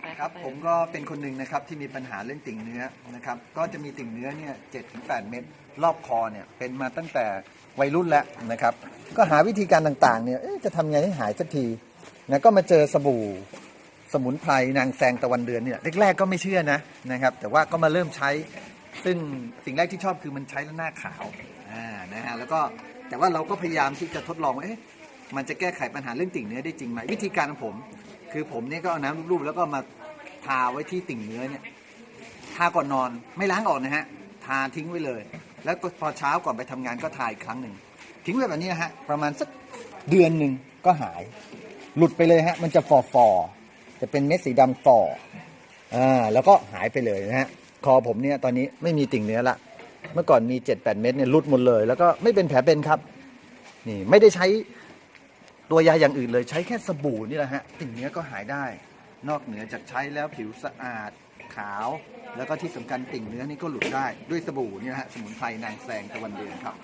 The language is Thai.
ไปครับไปผมก็เป็นคนหนึ่งนะครับที่มีปัญหาเรื่องติ่งเนื้อนะครับ ก็จะมีติ่งเนื้อเนี่ยเจ็ดถึงแปดเม็ดรอบคอเนี่ยเป็นมาตั้งแต่วัยรุ่นแล้วนะครับ ก็หาวิธีการต่างๆเนี่ยเอ๊ะจะทำไงให้หายสักทีนะก็มาเจอสบู่สมุนไพรนางแซงตะวันเดือนเนี่ยแรกๆก็ไม่เชื่อนะนะครับ แต่ว่าก็มาเริ่มใช้ ซึ่งสิ่งแรกที่ชอบคือมันใช้แล้วหน้าขาวอ่านะฮะแล้วก็แต่ว่าเราก็พยายามที่จะทดลองว่าเอ๊ะมันจะแก้ไขปัญหาเรื่องติ่งเนื้อได้จริงไหมวิธีการของผม คือผมเนี่ยก็เอาน้ำรูปๆแล้วก็มาทาไว้ที่ติ่งเนื้อเนี่ยทาก่อนนอนไม่ล้างออกนะฮะทาทิ้งไว้เลย แล้วก็พอเช้าก่อนไปทำงานก็ทาอีกครั้งหนึ่งทิ้งไว้แบบนี้นะฮะประมาณสักเดือนหนึ่งก็หาย หลุดไปเลยฮะมันจะฟอฟอๆจะเป็นเม็ดสีดำฟออ่าแล้วก็หายไปเลยนะฮะคอผมเนี่ยตอนนี้ไม่มีติ่งเนื้อละเมื่อก่อนมี 7-8 เม็ดเนี่ยหลุดหมดเลย แล้วก็ไม่เป็นแผลเป็นครับ นี่ไม่ได้ใช้ ตัวยาอย่างอื่นเลยใช้แค่สบู่นี่แหละฮะติ่งเนื้อก็หายได้ นอกเหนือจากใช้แล้วผิวสะอาดขาว แล้วก็ที่สำคัญติ่งเนื้อนี่ก็หลุดได้ด้วยสบู่นี่ยฮะสมุนไพรนางแซงตะวันเดือนครับ